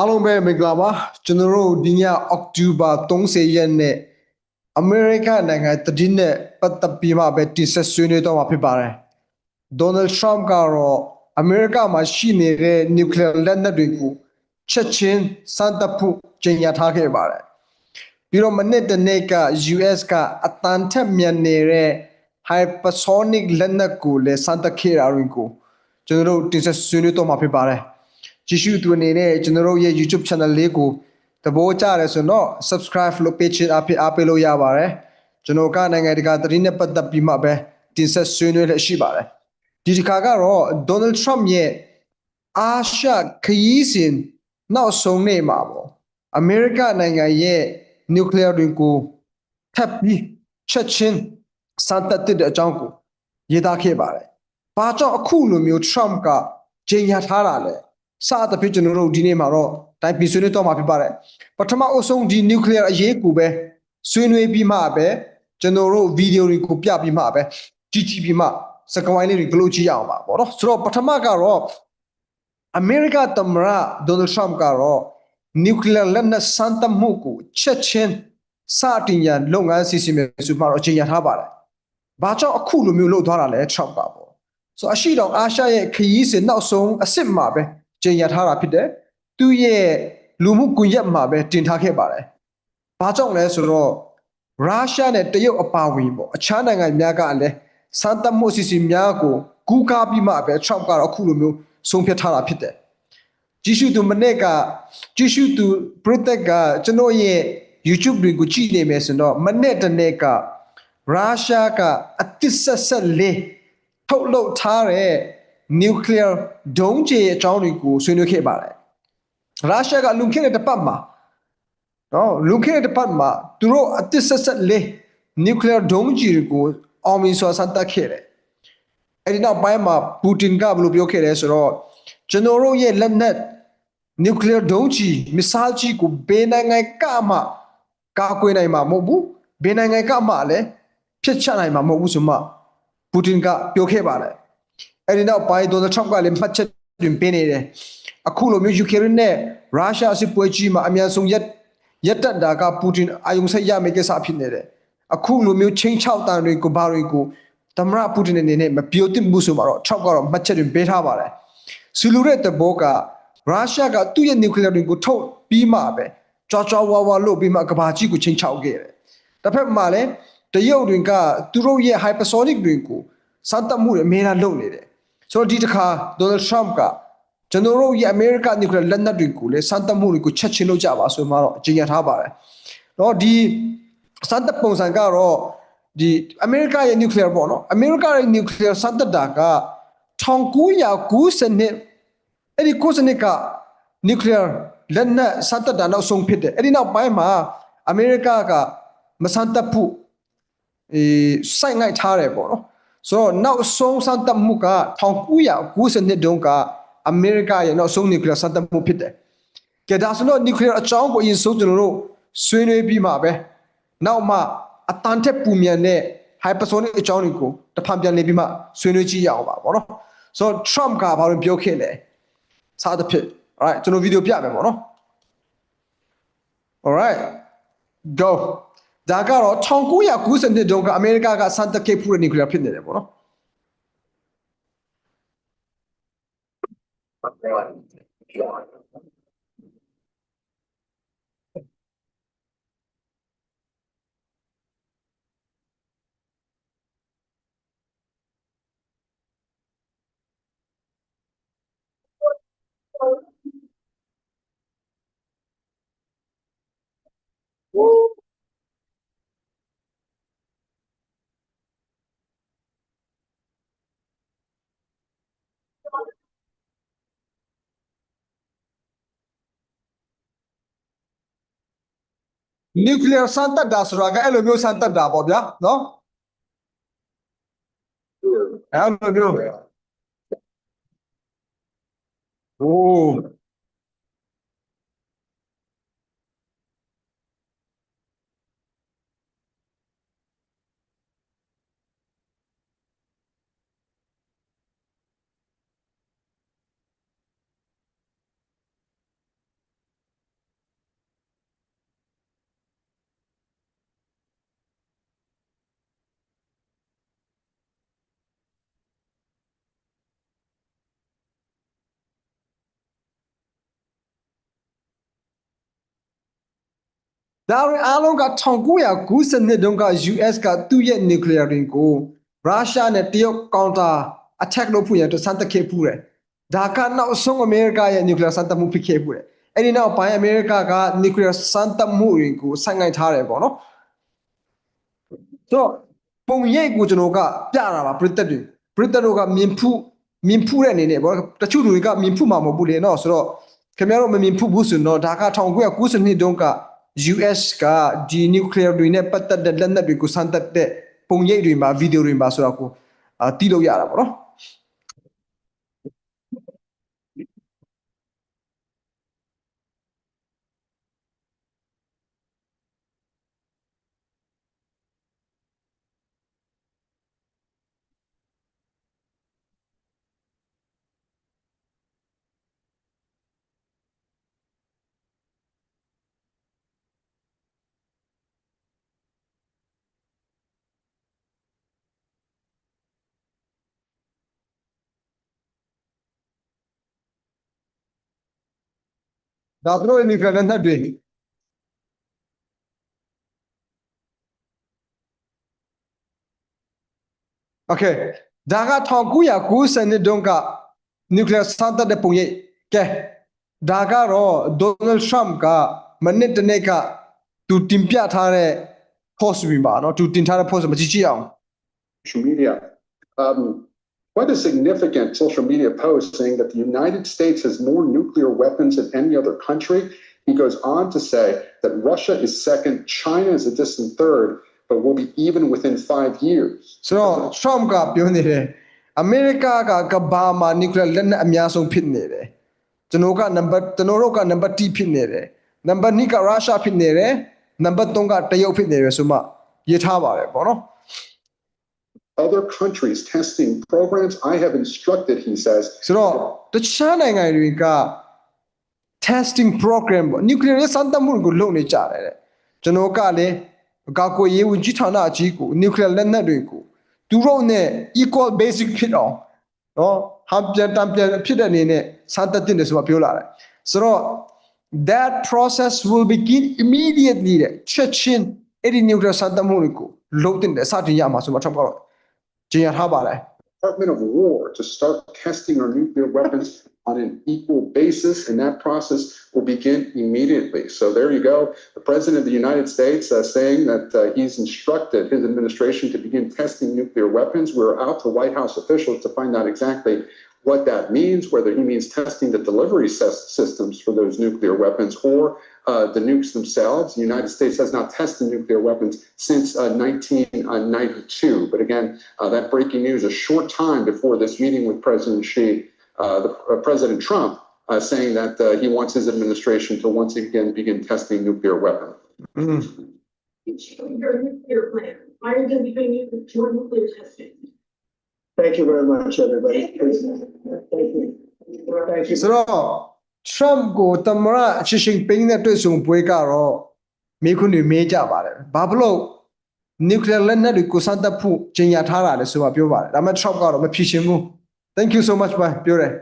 အားလုံးပဲမင်္ဂလာပါကျွန်တော်တို့ဒီညအောက်တိုဘာ30ရက်နေ့အမေရိကန်နိုင်ငံတည်နဲ့ပတ်သက်ပြီးမှပဲတင်ဆက်ဆွေးနွေးတော့မှာဖြစ်ပါတယ်ဒေါ်နယ်ထရမ့်ကတော့အမေရိကမှာရှိနေတဲ့နျူကလ িয়ার လက်နက်တွေကိုချက်ချင်းစမ်းသပ်ဖို့ကြေညာထားခဲ့ပါတယ်ပြီးတော့မနေ့တနေ့က US ကအတန်ထက်မြန်နေတဲ့ hypersonic လက်နက်ကိုလည်းစမ်းသပ်ခဲ့တာတွေကိုကျွန်တော်တို့တင်ဆက်ဆွေးနွေးတော့မှာဖြစ်ပါတယ် ကြည့်ရှုသူအနေနဲ့ကျွန်တော်တို့ရဲ့ YouTube channel လေးကိုသဘောကျတယ်ဆိုတော့ subscribe လုပ်ပေးချင်အဖြစ်အားပေးလို့ရပါတယ်ကျွန်တော်ကနိုင်ငံတကာသတင်းနဲ့ပတ်သက်ပြီးမှပဲတင်ဆက်ဆွေးနွေးလက်ရှိပါတယ်ဒီတစ်ခါကတော့ Donald Trump ရဲ့အာရှခရီးစဉ်နောက်ဆုံးနေ့မှာပေါ့အမေရိကနိုင်ငံရဲ့ nuclear တွေကိုထပ်ပြီးချက်ချင်းစမ်းသပ်တဲ့အကြောင်းကိုရေးသားခဲ့ပါတယ်။ဘာကြောင့်အခုလိုမျိုး Trump ကကြေညာထားတာလဲ။ စသဖြင့်ကျွန်တော်တို့ဒီနေ့မှာတော့တိုင်းပြည်ဆွေးနွေးတော့မှာဖြစ်ပါတယ်။ပထမအဆုံးဒီ nuclear အရေးကိုပဲဆွေးနွေးပြီးမှပဲကျွန်တော်တို့ဗီဒီယိုတွေကိုပြပြီးမှပဲကြည့်ကြည့်ပြီးမှစကဝိုင်းလေးတွေကိုလို့ကြည့်ရအောင်ပါပေါ့နော်။ဆိုတော့ပထမကတော့အမေရိကသမ္မတဒေါ်နယ်ထရမ့်ကတော့ nuclear လက်နက်စမ်းသပ်မှုကိုချက်ချင်းစတင်ရန်လုပ်ငန်းစီစဉ်မယ်ဆိုမှတော့ကြေညာထားပါတယ်။ဘာကြောင့်အခုလိုမျိုးလုပ်သွားတာလဲထရမ့်ပါပေါ့။ဆိုအရှိတောင်အာရှရဲ့ခရီးစဉ်နောက်ဆုံးအစ်စ်မှာပဲ ကြေညာထားတာဖြစ်တယ်။သူ့ရဲ့လူမှုကွန်ရက်မှာပဲတင်ထားခဲ့ပါတယ်။ဘာကြောင့်လဲဆိုတော့ရုရှားနဲ့တရုတ်အပါအဝင်ပေါ့အခြားနိုင်ငံများကလည်းစမ်းသပ်မှုအစီအစဉ်များကိုကူးကားပြီးမှပဲထရမ့်ကတော့အခုလိုမျိုးဆုံးဖြတ်ထားတာဖြစ်တယ်။ကြည့်ရှုသူမနေ့ကကြည့်ရှုသူပရိသတ်ကကျွန်တော်ရဲ့ YouTube တွေကိုကြည့်နေမယ်ဆိုတော့မနေ့တနေ့ကရုရှားကအတစ်ဆက်ဆက်လေးထုတ်လုပ်ထားတဲ့ nuclear ဒုံးကျည်အကြောင်းတွေကိုဆွေးနွေးခဲ့ပါတယ်ရုရှားကလွန်ခဲ့တဲ့တစ်ပတ်မှာနော်လွန်ခဲ့တဲ့တစ်ပတ်မှာသူတို့အတစ်ဆက်ဆက်လေး nuclear ဒုံးကျည်ကိုအောင်မြင်စွာစမ်းသပ်ခဲ့တယ်အဲ့ဒီနောက်ပိုင်းမှာပူတင်ကဘယ်လိုပြောခဲ့လဲဆိုတော့ကျွန်တော်တို့ရဲ့လက်နက် nuclear ဒုံးကျည် missile ကြီးကိုဘယ်နိုင်ငံကမှကာကွယ်နိုင်မှာမဟုတ်ဘူးဘယ်နိုင်ငံကမှလည်းဖြစ်ချနိုင်မှာမဟုတ်ဘူးဆိုမှပူတင်ကပြောခဲ့ပါတယ် အဲ့ဒီနောက်ပိုင်းဒေါ်နယ်ထရမ့်ကလည်းမှတ်ချက်တွင်ပေးနေတယ်အခုလိုမျိုးယူကရိန်းနဲ့ရုရှားစစ်ပွဲကြီးမှာအများဆုံးရက်ရက်တက်တာကပူတင်အာယုံဆက်ရမယ့်ကိစ္စဖြစ်နေတယ်အခုလိုမျိုးချင်းချောက်တန်တွေကိုဘာတွေကိုသမရပူတင်အနေနဲ့မပြောသင့်ဘူးဆိုတော့ထရမ့်ကတော့မှတ်ချက်တွင်ပေးထားပါတယ်ဆူလူတဲ့တဘောကရုရှားကသူ့ရဲ့နျူကလ িয়ার တွေကိုထုတ်ပြီးမှပဲကြွားကြွားဝါဝါလို့ပြီးမှကဘာကြီးကိုချင်းချောက်ခဲ့တယ်တစ်ဖက်မှာလည်းတရုတ်တွေကသူတို့ရဲ့ hypersonic တွေကိုစမ်းသပ်မှုတွေအများအားလုပ်နေတယ် ဆိုတော့ဒီတစ်ခါဒေါ်နယ်ထရမ့်ကကျွန်တော်တို့ရဲ့အမေရိကန်နျူကလ িয়ার လက်နက်တွေကိုလည်းစမ်းသပ်မှုတွေကိုချက်ချင်းလုပ်ကြပါဆိုမှတော့ကြေညာထားပါတယ်တော့ဒီစမ်းသပ်ပုံစံကတော့ဒီအမေရိကရဲ့နျူကလ িয়ার ပေါ့နော်အမေရိကရဲ့နျူကလ িয়ার စမ်းသပ်တာက1990နှစ်အဲ့ဒီ90နှစ်ကနျူကလ িয়ার လက်နက်စမ်းသပ်တာနောက်ဆုံးဖြစ်တယ်အဲ့ဒီနောက်ပိုင်းမှာအမေရိကကမစမ်းသပ်ဖို့အေးစိုက်ငိုက်ထားတယ်ပေါ့နော် so နောက်ဆုံးစမ်းသပ်မှုက1990နှစ်တုန်းကအမေရိကရဲ့နောက်ဆုံး nuclear စမ်းသပ်မှုဖြစ်တယ်ကဲဒါဆိုတော့ nuclear အကြောင်းကိုအရင်ဆုံးကျွန်တော်တို့ဆွေးနွေးပြီးမှပဲနောက်မှအတန်ထက်ပူမြန်တဲ့ hypersonic အကြောင်းတွေကိုတဖန်ပြန်နေပြီးမှဆွေးနွေးကြည့်ရအောင်ပါဗောနော် so Trump ကဘာလို့ပြောခဲ့လဲစသဖြင့် alright ကျွန်တော်ဗီဒီယိုပြမယ်ဗောနော် alright go ဒါကတော့1990နှစ်တုန်းကအမေရိကကစမ်းသပ်ခဲ့ဖူးတဲ့ nuclear ဖြစ်နေတယ်ပေါ့နော် nuclear စမ်းသပ်တာဆိုတာကအဲ့လိုမျိုးစမ်းသပ်တာပေါ့ဗျာနော်အဲ့လိုမျိုးโอ้ ဒါရီအားလုံးက1990နှစ်တုန်းက US ကသူ့ရဲ့ nuclear တွေကိုရုရှားနဲ့တရုတ် counter attack လုပ်ဖို့ရတဲ့စမ်းသပ်ခဲ့ပူတယ်ဒါကနောက်ဆုံးအမေရိကရဲ့ nuclear စမ်းသပ်မှုဖြစ်ခဲ့ပူတယ်အဲ့ဒီနောက်ပိုင်းအမေရိကက nuclear စမ်းသပ်မှုတွေကိုဆိုင်းငံ့ထားတယ်ပေါ့နော်ဆိုတော့ပုံရိပ်ကိုကျွန်တော်ကပြတာပါပရိသတ်တွေပရိသတ်တို့ကမြင်ဖူးမြင်ဖူးတဲ့အနေနဲ့ပေါ့တချို့လူတွေကမြင်ဖူးမှာမဟုတ်ဘူးလေနော်ဆိုတော့ခင်ဗျားတို့မမြင်ဖူးဘူးဆိုတော့ဒါက1990နှစ်တုန်းက US ကဒီ nuclear တွေနဲ့ပတ်သက်တဲ့လက်နက်တွေကိုစမ်းသပ်တဲ့ပုံရိပ်တွေမှာဗီဒီယိုတွေမှာဆိုတော့ကိုအာတီးလို့ရတာပေါ့နော် ဒါသူတို့ရဲ့ nuclear လက်နက်တွေ Okay ဒါက1990နှစ်တုန်းက nuclear စမ်းသပ်တဲ့ပုံရိပ်ကဲဒါကတော့ Donald Trump ကမနစ်တစ်နေ့ကသူတင်ပြထားတဲ့ post ပြီးပါเนาะသူတင်ထားတဲ့ post မကြည့်ကြည့်အောင် social media. Um, quite a significant social media post saying that the United States has more nuclear weapons than any other country. He goes on to say that Russia is second, China is a distant third, but will be even within five years. ဆိုတော့ Trump ကပြောနေတယ်အမေရိကကကဘာမှာ nuclear လက်နက်အများဆုံးဖြစ်နေတယ်ကျွန်တော်က number ကျွန်တော်တို့က number 1ဖြစ်နေတယ် number 2ကရုရှားဖြစ်နေတယ် number 3ကတရုတ်ဖြစ်နေတယ်ဆိုမှရေးထားပါတယ်ပေါ့နော် Other countries testing programs I have instructed, he says, ဆိုတော့တခြားနိုင်ငံတွေက testing program ပေါ့ nuclear ရဲ့စမ်းသပ်မှုကိုလုပ်နေကြတယ်တဲ့ကျွန်တော်ကလည်းကာကွယ်ရေးဝန်ကြီးဌာနအကြီးကို nuclear လက်နက်တွေကိုသူတို့နဲ့ equal basic ဖြစ်အောင်နော်ဟာပြန်တန်ပြန်ဖြစ်တဲ့အနေနဲ့စမ်းသပ်တင်တယ်ဆိုတာပြောလာတယ်ဆိုတော့ that process will begin immediately တဲ့ချက်ချင်းအဲ့ဒီ nuclear စမ်းသပ်မှုတွေကိုလုပ်တင်တယ်စတင်ရမှာဆိုမှ Trump ကတော့ Gian, how about I? Department of War to start testing our nuclear weapons on an equal basis, and that process will begin immediately. So there you go. The President of the United States uh, saying that uh, he's instructed his administration to begin testing nuclear weapons. We're out to White House officials to find out exactly what that means, whether he means testing the delivery sys- systems for those nuclear weapons or uh, the nukes themselves. The United States has not tested nuclear weapons since uh, 1992. But again, uh, that breaking news a short time before this meeting with President Xi, uh, the, uh, President Trump, uh, saying that uh, he wants his administration to once again begin testing nuclear weapons. อืม your nuclear plan. Why are you going to be doing your nuclear testing? Thank you very much, everybody. Thank you. Thank you. ဆိုတော့ Trump ကိုတမရအချင်းချင်းပိန်းတဲ့တွေ့ဆုံပွဲကတော့မိခွန်းတွေမေးကြပါတယ်ဘာဖြစ်လို့ nuclear လက်နက်တွေကိုစမ်းသပ်ဖို့ကြေညာထားတာလဲဆိုတာပြောပါတယ်ဒါပေမဲ့ Trump ကတော့မဖြစ်ရှင်ဘူး thank you so much ပါပြောတယ်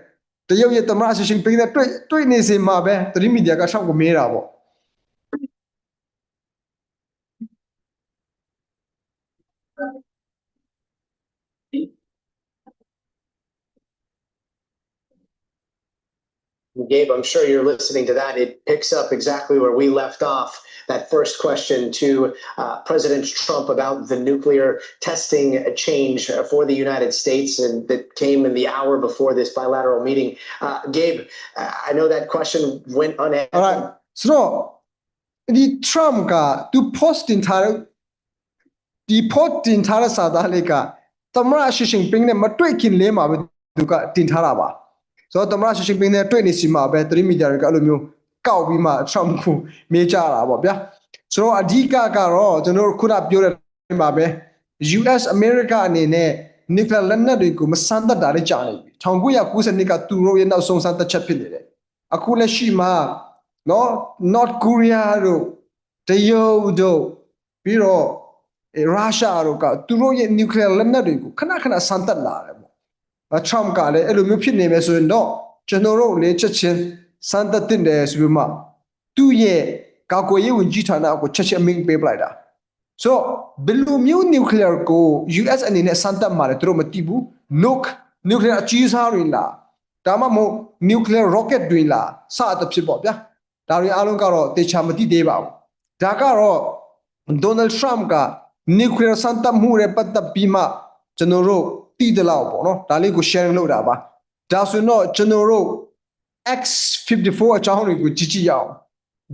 တရုတ်ရဲ့တမရအချင်းချင်းပိန်းတဲ့တွေ့တွေ့နေစင်မှာပဲသတိမီဒီယာက Trump ကိုမေးတာပေါ့ Gabe, I'm sure you're listening to that. It picks up exactly where we left off. That first question to uh, President Trump about the nuclear testing change uh, for the United States, and that came in the hour before this bilateral meeting. Uh, Gabe, uh, I know that question went unanswered. alright ဆိုတော့ဒီ Trump ကသူ post တင်ထားတဲ့ဒီ post တင်ထားတဲ့စာသားလေးကတမရအချင်းချင်းပိန်းနဲ့မတွေ့ခင်လေးမှာပဲသူကတင်ထားတာပါ ဆိုတော့သမ္မတရှီရှင်းပင်းနဲ့တွေ့နေစီမှာပဲသတိမီဒီယာတွေကအဲ့လိုမျိုးကောက်ပြီးမှ Trump ကိုမေးကြတာပေါ့ဗျာဆိုတော့အဓိကကတော့ကျွန်တော်တို့ခုနပြောတဲ့မှာပဲ US America အနေနဲ့ nuclear လက်နက်တွေကိုမစမ်းသပ်တာလည်းကြာနေပြီ1990နှစ်ကသူတို့ရဲ့နောက်ဆုံးစမ်းသပ်ချက်ဖြစ်နေတယ်အခုလက်ရှိမှာနော် North Korea တို့တရုတ်တို့ပြီးတော့အဲရုရှားတို့ကသူတို့ရဲ့ nuclear လက်နက်တွေကိုခဏခဏစမ်းသပ်လာတယ်ပေါ့အ ထရမ့်ကလည်းအဲ့လိုမျိုးဖြစ်နေမယ်ဆိုရင်တော့ကျွန်တော်တို့လည်းချက်ချင်းစမ်းသပ်တင်တယ်ဆိုပြီးမှသူ့ရဲ့ကာကွယ်ရေးဝန်ကြီးဌာနကိုချက်ချင်းအမိန့်ပေးပလိုက်တာဆိုတော့ဘယ်လိုမျိုး nuclear ကို US အနေနဲ့စမ်းသပ်မှာလဲသူတို့မသိဘူး nuke nuclear အကြီးစားတွေလားဒါမှမဟုတ် nuclear rocket တွေလားစသဖြင့်ပေါ့ဗျာဒါတွေအားလုံးကတော့တေချာမသိသေးပါဘူးဒါကတော့ Donald Trump က nuclear စမ်းသပ်မှုရဲ့ပတ်သက်ပြီးမှကျွန်တော်တို့ တည်တယ်လို့ပေါ့နော်ဒါလေးကို sharing လုပ်တာပါဒါဆိုရင်တော့ကျွန်တော်တို့ X54 အကြောင်းတွေကိုကြည့်ကြည့်ရအောင်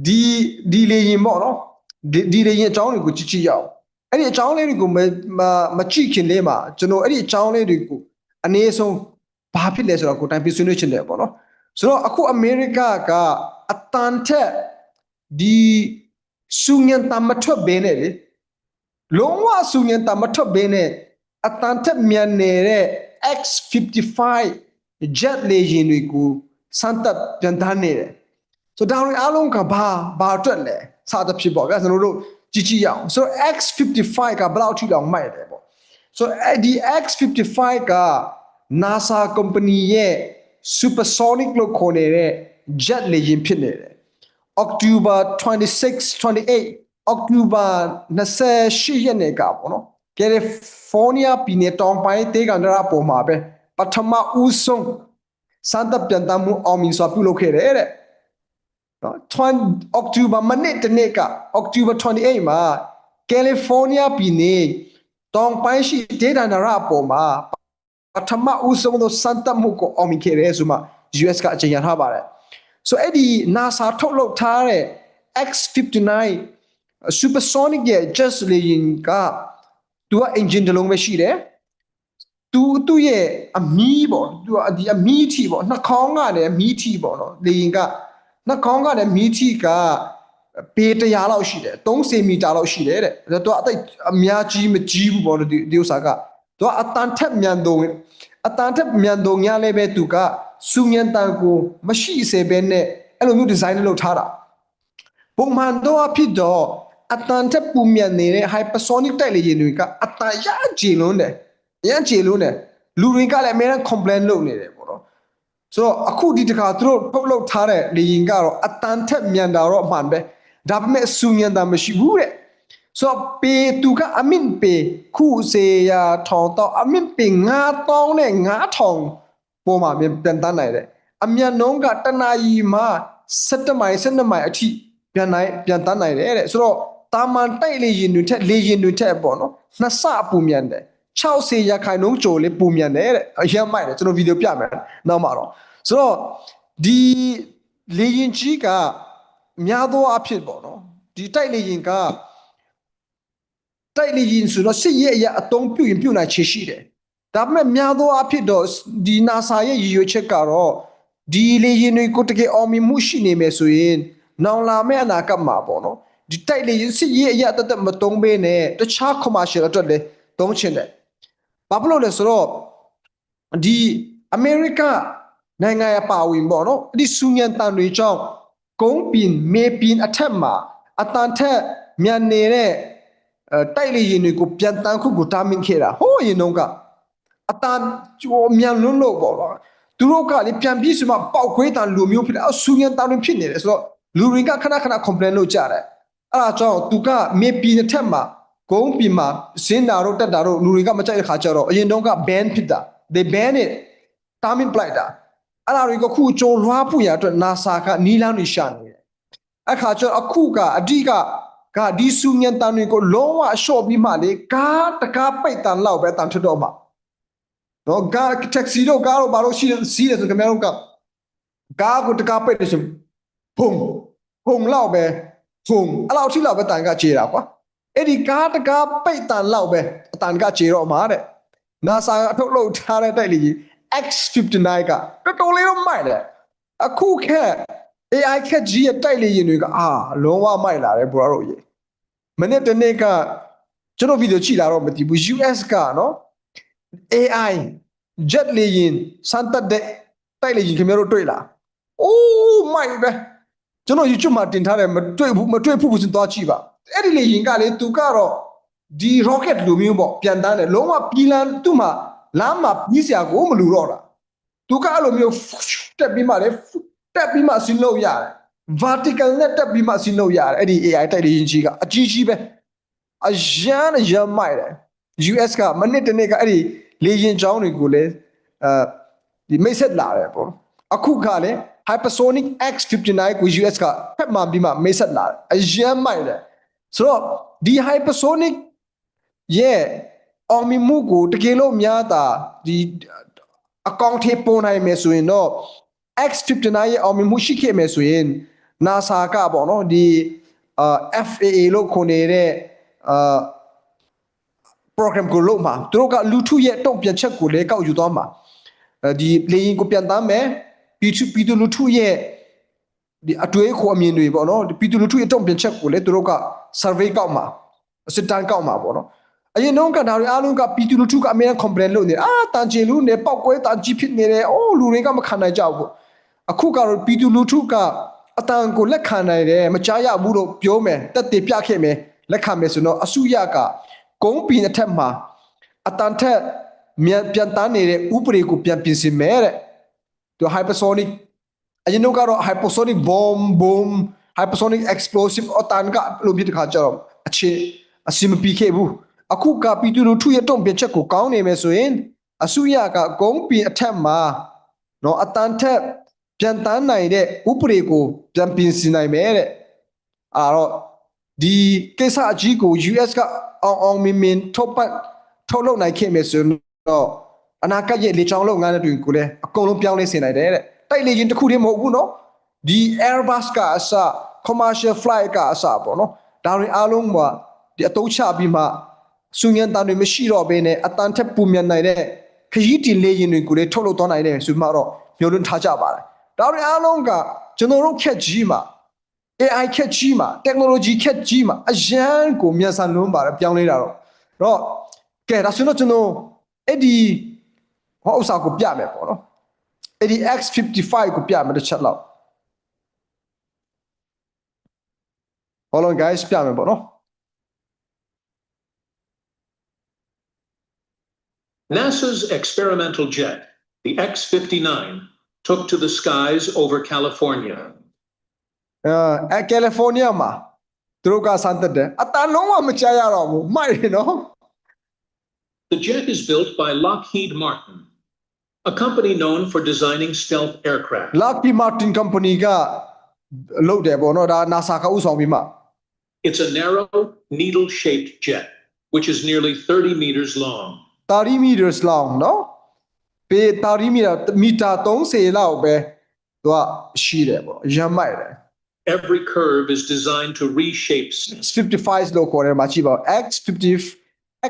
ဒီဒီလေရင်ပေါ့နော်ဒီဒီလေရင်အကြောင်းတွေကိုကြည့်ကြည့်ရအောင်အဲ့ဒီအကြောင်းလေးတွေကိုမမမကြည့်ခင်လေးမှာကျွန်တော်အဲ့ဒီအကြောင်းလေးတွေကိုအနည်းဆုံးဘာဖြစ်လဲဆိုတော့ကိုယ်တိုင်ပြဆွေးနွေးချင်တယ်ပေါ့နော်ဆိုတော့အခုအမေရိကကအတန်ထက်ဒီစူညံတမထွက်ဘဲနဲ့လေလုံးဝစူညံတမထွက်ဘဲနဲ့ အတန်ထက်မြန်နေတဲ့ X55 jet လေယာဉ်တွေကိုစမ်းသပ်ပြန်တန်းနေတယ်ဆိုတော့ဒါတွေအားလုံးကဘာဘာအတွက်လဲစသဖြင့်ပေါ့ဗျာကျွန်တော်တို့ကြည့်ကြည့်ရအောင်ဆိုတော့ X55 ကဘယ်လောက်ထိတောင်မိုက်တယ်ပေါ့ဆိုတော့အဲ့ဒီ X55 က NASA company ရဲ့ supersonic လို့ခေါ်နေတဲ့ jet လေယာဉ်ဖြစ်နေတယ် October 26 28 October 28ရက်နေ့ကပေါ့နော် California ပြည်နယ်တောင်ပိုင်းတေးကန်ဒရာပေါ်မှာပဲပထမဦးဆုံးစမ်းသပ်ပြန်တမ်းမှုအောင်မြင်စွာပြုလုပ်ခဲ့တယ်တဲ့နော်20 October မနေ့တနေ့က October 28မှာ California ပြည်နယ်တောင်ပိုင်းရှိဒေသနာရပေါ်မှာပထမဦးဆုံးသောစမ်းသပ်မှုကိုအောင်မြင်ခဲ့တယ်ဆိုမှ US ကအကြေညာထားပါတယ် so အဲ့ဒီ NASA ထုတ်လုပ်ထားတဲ့ X59 supersonic ရဲ့ jet လေယာဉ်က သူက engine တစ်လုံးပဲရှိတယ်သူသူ့ရဲ့အမီးပေါ့သူကဒီအမီးထီပေါ့နှာခေါင်းကလည်းအမီးထီပေါ့နော်လေယာဉ်ကနှာခေါင်းကလည်းမီးထီကပေ100လောက်ရှိတယ်30မီတာလောက်ရှိတယ်တဲ့ဒါသူကအသိအများကြီးမကြီးဘူးပေါ့နော်ဒီဒီဥစ္စာကသူကအတန်ထက်မြန်တော့အတန်ထက်မြန်တော့ညာလည်းပဲသူကစူညံတန်ကိုမရှိစေဘဲနဲ့အဲ့လိုမျိုးဒီဇိုင်းလုပ်ထားတာပုံမှန်တော့အဖြစ်တော့ အတန်တက်ပူမြန်နေတဲ့ hypersonic တိုက်လေယာဉ်တွေကအတန်ရကြည်လုံးတယ်ရကြည်လုံးတယ်လူတွေကလည်းအများနဲ့ complain လုပ်နေတယ်ပေါ့နော်ဆိုတော့အခုဒီတခါသူတို့ထုတ်လုပ်ထားတဲ့လေယာဉ်ကတော့အတန်တက်မြန်တာတော့အမှန်ပဲဒါပေမဲ့စူမြန်တာမရှိဘူးတဲ့ဆိုတော့ပေသူကအမင်ပေခုစေယာထောင်တော့အမင်ပေ9000နဲ့9000ပေါ်မှာပြန်တန်းနိုင်တယ်အမြန်နှုန်းကတနာရီမှာ7မိုင်7မိုင်အထိပြန်နိုင်ပြန်တန်းနိုင်တယ်တဲ့ဆိုတော့ တာမန်တိုက်လေရင်တွေထက်လေရင်တွေထက်ပေါ့နော်နှစ်ဆပူမြန်တယ်60ရာခိုင်နှုန်းကျော်လေးပူမြန်တယ်တဲ့အရင်မိုက်တယ်ကျွန်တော်ဗီဒီယိုပြမယ်နောက်မှာတော့ဆိုတော့ဒီလေရင်ကြီးကများသောအားဖြင့်ပေါ့နော်ဒီတိုက်လေရင်ကတိုက်လေရင်ဆိုတော့စစ်ရဲ့အရာအတုံးပြုတ်ရင်ပြုတ်နိုင်ချေရှိတယ်ဒါပေမဲ့များသောအားဖြင့်တော့ဒီ NASA ရဲ့ရည်ရွယ်ချက်ကတော့ဒီလေရင်တွေကိုတကယ်အောင်မြင်မှုရှိနေမယ်ဆိုရင် နောင်လာမယ့်အနာဂတ်မှာပေါ့နော် ဒီတိုက်လေစစ်ရေးအရာတသက်မတုံးပေးနဲ့တခြား commercial အတွက်လည်းတုံးချင်တယ်ဘာဖြစ်လို့လဲဆိုတော့ဒီအမေရိကနိုင်ငံရပါဝင်ပေါ့နော်ဒီစူညံတန်တွေကြောင့်ကုန်းပင်မေပင်အထက်မှာအတန်ထက်မြန်နေတဲ့အဲတိုက်လေရင်တွေကိုပြန်တန်းခုကိုတာမင်ခဲ့တာဟိုးရင်တော့ကအတန်ကျော်မြန်လွန်းလို့ပေါ့နော်သူတို့ကလေပြန်ပြီးဆိုမှပောက်ခွေးတန်လူမျိုးဖြစ်တယ်အဆူညံတန်တွေဖြစ်နေတယ်ဆိုတော့လူတွေကခဏခဏ complain လုပ်ကြတယ် အဲ့ဒါကြောင့်သူကမေပီတစ်ထက်မှာဂုံးပီမှာစင်းတာတို့တက်တာတို့လူတွေကမကြိုက်တဲ့ခါကျတော့အရင်တုန်းက ban ဖြစ်တာ they ban it တာမင်ပလိုက်တာအဲ့ဒါတွေကခုကြုံလွှားဖို့ရအတွက် NASA ကနီးလန်းနေရှာနေတယ်အခါကျတော့အခုကအဓိကကဒီစုညံတန်တွေကိုလုံးဝအလျှော့ပြီးမှလေကားတကားပိတ်တန်လောက်ပဲတန်ထတော့မှတော့ကား taxi တို့ကားတို့ဘာလို့ရှိစီးတယ်ဆိုခင်ဗျားတို့ကကားကိုတကားပိတ်တယ်ဆိုဖုံဖုံလောက်ပဲ ဖုံအဲ့လောက်ထိလောက်ပဲတန်ကခြေတာကွာအဲ့ဒီကားတကားပိတ်တန်လောက်ပဲအတန်ကခြေတော့မှာတဲ့ NASA အထုတ်လုပ်ထားတဲ့တိုက်လေကြီး X59 ကတော်တော်လေးတော့မိုက်တယ်အခုခက် AI ခက်ကြီးရဲ့တိုက်လေရင်တွေကအာလုံးဝမိုက်လာတယ်ဘရောတို့ရေမနေ့တနေ့ကကျွန်တော်ဗီဒီယိုကြည့်လာတော့မသိဘူး US ကနော် AI jet လေရင်စမ်းတက်တဲ့တိုက်လေရင်ခင်ဗျားတို့တွေ့လားအိုးမိုက်ပဲ ကျွန်တော် YouTube မှာတင်ထားတယ်မတွေ့ဘူးမတွေ့ဘူးဘူးစသွားကြည့်ပါအဲ့ဒီလေရင်ကလေသူကတော့ဒီ rocket လိုမျိုးပေါ့ပြန်တန်းတယ်လုံးဝပြည်လန်သူ့မှာလမ်းမှာပြီးစရာကိုမလူတော့တာသူကအဲ့လိုမျိုးတက်ပြီးမှလေတက်ပြီးမှဆင်းလို့ရတယ် vertical နဲ့တက်ပြီးမှအစီလို့ရတယ်အဲ့ဒီ AI တိုက်လေရင်ကြီးကအကြီးကြီးပဲအရန်အရန်မိုက်တယ် US ကမနစ်တစ်နေ့ကအဲ့ဒီလေရင်ချောင်းတွေကိုလည်းအဲဒီမိတ်ဆက်လာတယ်ပေါ့အခုကလည်း hypersonic X59 ကို US ကဖက်မှန်ပြီးမှမိတ်ဆက်လာတယ်အရန်မိုက်တယ်ဆိုတော့ဒီ hypersonic ရဲ့အောင်မြင်မှုကိုတကယ်လို့များတာဒီအကောင့်ထေပေါ်နိုင်မယ်ဆိုရင်တော့ X59 ရဲ့အောင်မြင်မှုရှိခဲ့မယ်ဆိုရင် NASA ကပေါ့နော်ဒီအာ FAA လို့ခေါ်နေတဲ့အာ program ကိုလုပ်မှာသူတို့ကလူထုရဲ့တုံ့ပြန်ချက်ကိုလည်းကောက်ယူသွားမှာအဲဒီလေရင်ကိုပြန်တမ်းမယ် ပြည်သူပြည်သူလူထုရဲ့ဒီအတွေ့အခေါ်အမြင်တွေပေါ့နော်ဒီပြည်သူလူထုရဲ့တုံ့ပြန်ချက်ကိုလည်းသူတို့က survey ကောက်မှာစစ်တမ်းကောက်မှာပေါ့နော်အရင်တော့ကဒါတွေအားလုံးကပြည်သူလူထုကအမြဲတမ်း complain လုပ်နေတယ်အာတန်ချေလူနေပောက်ကွဲတန်ကြီးဖြစ်နေတယ်အိုးလူတွေကမခံနိုင်ကြဘူးပေါ့အခုကတော့ပြည်သူလူထုကအတန်ကိုလက်ခံနိုင်တယ်မကြားရဘူးလို့ပြောမယ်တက်တည်ပြခဲ့မယ်လက်ခံမယ်ဆိုတော့အစုရကကုန်းပင်အထက်မှာအတန်ထက်မြန်ပြန်တန်းနေတဲ့ဥပဒေကိုပြန်ပြင်ဆင်မယ်တဲ့ သူ hypersonic အရင်တော့ကတော့ hypersonic bomb boom hypersonic explosive အတန်ကလို့ဖြစ်တဲ့ခါကျတော့အခြေအစီမပီခဲ့ဘူးအခုကပြည်သူလူထုရဲ့တုံ့ပြန်ချက်ကိုကောင်းနေမယ်ဆိုရင်အစုရကကုန်းပင်အထက်မှာနော်အတန်ထက်ပြန်တန်းနိုင်တဲ့ဥပဒေကိုပြန်ပြင်ဆင်နိုင်မယ်တဲ့အာတော့ဒီကိစ္စအကြီးကို US ကအောင်အောင်မင်မင်ထုတ်ပတ်ထုတ်လုပ်နိုင်ခဲ့မယ်ဆိုရင်တော့ အနာဂတ်ရဲ့လေချောင်းလုပ်ငန်းတွေကိုလည်းအကုန်လုံးပြောင်းလဲစေနိုင်တယ်တဲ့တိုက်လေရင်တစ်ခုတည်းမဟုတ်ဘူးနော်ဒီ Airbus ကအစ commercial flight ကအစပေါ့နော်ဒါတွေအားလုံးကဒီအတုံးချပြီးမှစုညံတန်တွေမရှိတော့ဘဲနဲ့အတန်ထက်ပူမြန်နိုင်တဲ့ခရီးတင်လေရင်တွေကိုလည်းထုတ်လုပ်သွားနိုင်တယ်ဆိုမှတော့မျိုးလွန်းထားကြပါတယ်ဒါတွေအားလုံးကကျွန်တော်တို့ခက်ကြီးမှာ AI ခက်ကြီးမှာ technology ခက်ကြီးမှာအရန်ကိုမြန်ဆန်လွန်းပါတယ်ပြောင်းလဲတာတော့တော့ကဲဒါဆိုတော့ကျွန်တော်အဲ့ဒီ ဟောဥစ္စာကိုပြမယ်ပေါ့နော်အဲ့ဒီ X55 ကိုပြမယ်တစ်ချက်လောက် Hold on guys ပြမယ်ပေါ့နော် NASA's experimental jet, the X 59, took to the skies over California. အဲကယ်လီဖိုးနီးယားမှာသူတို့ကစမ်းသပ်တယ်အတန်လုံးဝမချရတော့ဘူးမိုက်တယ်နော် The jet is built by Lockheed Martin, a company known for designing stealth aircraft. Lockheed Martin Company ကလုပ်တယ်ပေါ့နော်ဒါ NASA ကဥဆောင်ပြီးမှ It's a narrow, needle shaped jet, which is nearly 30 meters long. 30 meters long နော်ပေ30 meter မီတာ30လောက်ပဲသူကရှိတယ်ပေါ့ရမ်းမိုက်တယ် Every curve is designed to reshape s- X55 လို့ခေါ်တယ်မှာကြည့်ပါဦး X50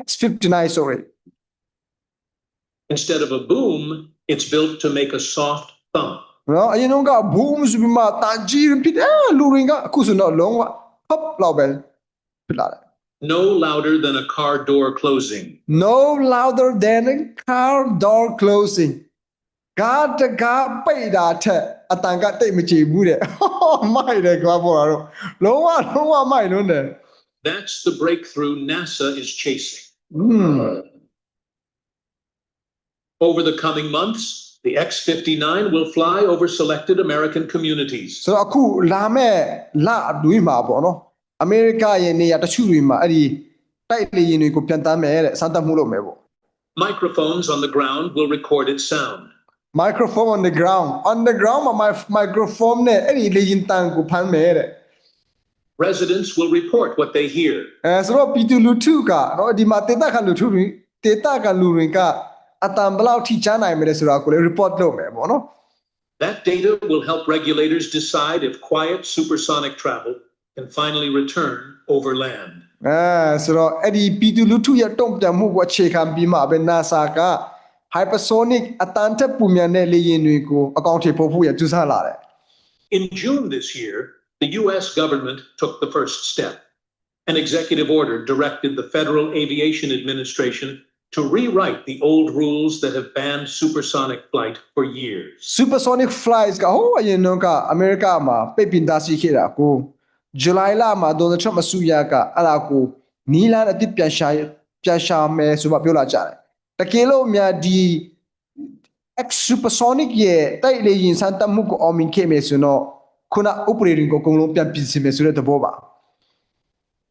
X59 sorry Instead of a boom, it's built to make a soft thump. နော်အရင်တော့က boom ဆိုပြီးမှတန်ကြီးဖြစ်တယ်လူတွေကအခုဆိုတော့လုံးဝ pop လောက်ပဲဖြစ်လာတယ် No louder than a car door closing. no louder than a car door closing ကားတကားပိတ်တာထက်အတန်ကတိတ်မကြည့်ဘူးတဲ့ မိုက်တယ်ကွာပေါ်တော့လုံးဝလုံးဝမိုက်လုံးတယ် That's the breakthrough NASA is chasing. อืม Over the coming months, the X 59 will fly over selected American communities. ဆိုတော့အခုလာမဲ့လအတွင်းမှာပေါ့နော်အမေရိကရဲ့နေရာတချို့တွေမှာအဲ့ဒီတိုက်လေရင်တွေကိုပြန်တမ်းမယ်တဲ့စမ်းသပ်မှုလုပ်မယ်ပေါ့ Microphones on the ground will record its sound. microphone on the ground on the ground မှာ my microphone နဲ့အဲ့ဒီလေရင်တန်ကိုဖမ်းမယ်တဲ့ Residents will report what they hear. အဲဆိုတော့ပြည်သူလူထုကနော်ဒီမှာတေတခါလူထုတွေတေတကလူတွေက အတန်ဘယ်လောက်ထိချမ်းနိုင်မလဲဆိုတာကိုလည်း report လုပ်မယ်ပေါ့နော် That data will help regulators decide if quiet supersonic travel can finally return over land. အဲဆိုတော့အဲ့ဒီပြည်သူလူထုရဲ့တုံ့ပြန်မှုကိုအခြေခံပြီးမှပဲ NASA က hypersonic အတန်ထက်ပူမြန်တဲ့လေယာဉ်တွေကိုအကောင့်ထေဖို့ဖို့ရကျူးဆလာတယ် In June this year, the U.S. government took the first step. An executive order directed the Federal Aviation Administration to rewrite the old rules that have banned supersonic flight for years. supersonic flights ကဟိုအရင်တော့ကအမေရိကမှာပိတ်ပင်တားဆီးခဲ့တာကို July လမှာ Donald Trump အစိုးရကအဲ့ဒါကိုနီလန်အတိပြန်ရှာပြန်ရှာမယ်ဆိုမှပြောလာကြတယ်တကယ်လို့များဒီ X supersonic ရဲ့တိုက်လေယာဉ်စမ်းသပ်မှုကိုအောင်မြင်ခဲ့မယ်ဆိုတော့ခုနဥပဒေတွေကိုအကုန်လုံးပြန်ပြင်ဆင်မယ်ဆိုတဲ့သဘောပါ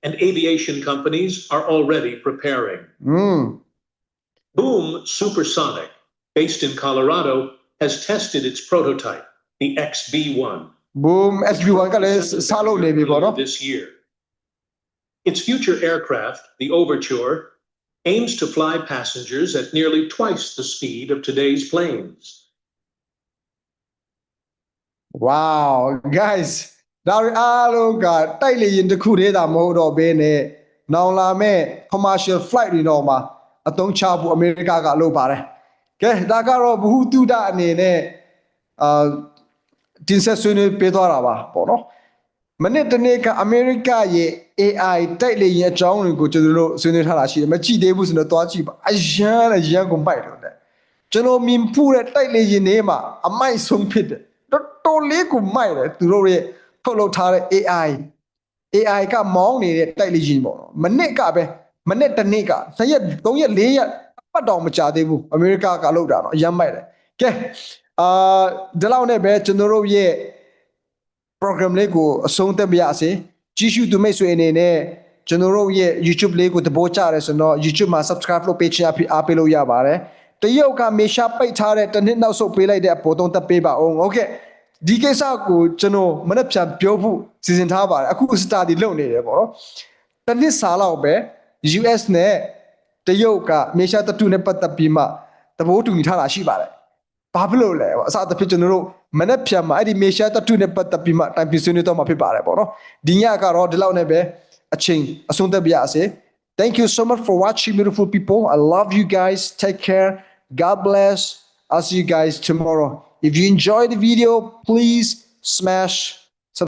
And aviation companies are already preparing. อืม Boom Supersonic, based in Colorado, has tested its prototype, the XB1. boom SB1 ကလည်းစားလို့နေပြီပေါ့နော် This year. Its future aircraft, the Overture, aims to fly passengers at nearly twice the speed of today's planes. wow guys ဒါရီအားလုံးကတိုက်လေရင်တစ်ခုတည်းသာမဟုတ်တော့ဘဲနဲ့နောင်လာမဲ့ commercial flight တွေတော့မှာ အသုံးချဖို့အမေရိကကလုပ်ပါတယ်ကဲဒါကတော့ဘ ഹു တုဒအနေနဲ့အာတင်ဆက်ဆွေးနွေးပေးသွားတာပါပေါ့နော်မနေ့တနေ့ကအမေရိကရဲ့ AI တိုက်လေရင်အကြောင်းတွေကိုကျွန်တော်တို့ဆွေးနွေးထားတာရှိတယ်မကြည့်သေးဘူးဆိုတော့သွားကြည့်ပါအရန်အရန်ကိုမိုက်တယ်တဲ့ကျွန်တော်မြင်ဖူးတဲ့တိုက်လေရင်တွေမှာအမိုက်ဆုံးဖြစ်တယ်တော်တော်လေးကိုမိုက်တယ်သူတို့ရဲ့ထုတ်လုပ်ထားတဲ့ AI AI ကမောင်းနေတဲ့တိုက်လေရင်ပေါ့နော်မနစ်ကပဲ မနေ့တစ်နေ့က၂ရက်၃ရက်၄ရက်အပတ်တော်မကြာသေးဘူးအမေရိကကလောက်တာတော့အယမ်းမိုက်တယ်ကဲအာဒီလောက်နဲ့ပဲကျွန်တော်တို့ရဲ့ program လေးကိုအဆုံးသတ်ပါရစေကြည့်ရှုသူမိတ်ဆွေအနေနဲ့ကျွန်တော်တို့ရဲ့ YouTube လေးကိုသဘောကျတယ်ဆိုတော့ YouTube မှာ subscribe လုပ်ပေးချင်အားပေးလို့ရပါတယ်တရုတ်ကမေရှားပိတ်ထားတဲ့တနည်းနောက်ဆုတ်ပေးလိုက်တဲ့အပေါ်သုံးသက်ပေးပါအောင်ဟုတ်ကဲ့ဒီကိစ္စကိုကျွန်တော်မနေ့ပြန်ပြောဖို့စီစဉ်ထားပါတယ်အခု study လုပ်နေတယ်ပေါ့နော်တနည်းစာလောက်ပဲ US နဲ့တရုတ်ကမေရှာတတူနဲ့ပတ်သက်ပြီးမှသဘောတူညီထားတာရှိပါတယ်ဘာဖြစ်လို့လဲပေါ့အစသဖြင့်ကျွန်တော်တို့မနေ့ဖြန်မှာအဲ့ဒီမေရှာတတုနဲ့ပတ်သက်ပြီးမှတိုင်ပင်ဆွေးနွေးတော့မှာဖြစ်ပါတယ်ပေါ့နော်ဒီညကတော့ဒီလောက်နဲ့ပဲအချိန်အဆုံးသတ်ပြရစေ Thank you so much for watching beautiful people I love you guys take care God bless I'll see you guys tomorrow if you enjoyed the video please smash